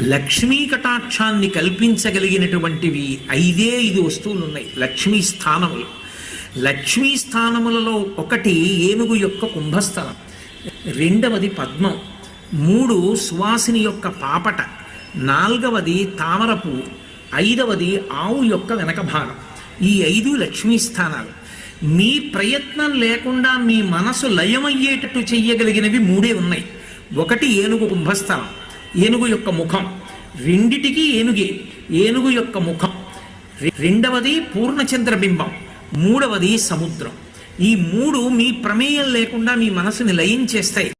లక్ష్మీ కటాక్షాన్ని కల్పించగలిగినటువంటివి ఐదే ఐదు వస్తువులు ఉన్నాయి లక్ష్మీ స్థానములు. లక్ష్మీ స్థానములలో ఒకటి ఏనుగు యొక్క కుంభస్థలం. రెండవది పద్మం. మూడు సువాసిని యొక్క పాపట. నాల్గవది తామరపు. ఐదవది ఆవు యొక్క వెనక భాగం. ఈ ఐదు లక్ష్మీ స్థానాలు. మీ ప్రయత్నం లేకుండా మీ మనసు లయమయ్యేటట్టు చెయ్యగలిగినవి మూడే ఉన్నాయి. ఒకటి ఏనుగు కుంభస్థలం. ఏనుగు యొక్క ముఖం. రెండిటికి ఏనుగే ఏనుగు యొక్క ముఖం. రెండవది పూర్ణచంద్ర బింబం మూడవది సముద్రం. ఈ మూడు మీ ప్రమేయం లేకుండా మీ మనసుని లయం చేస్తాయి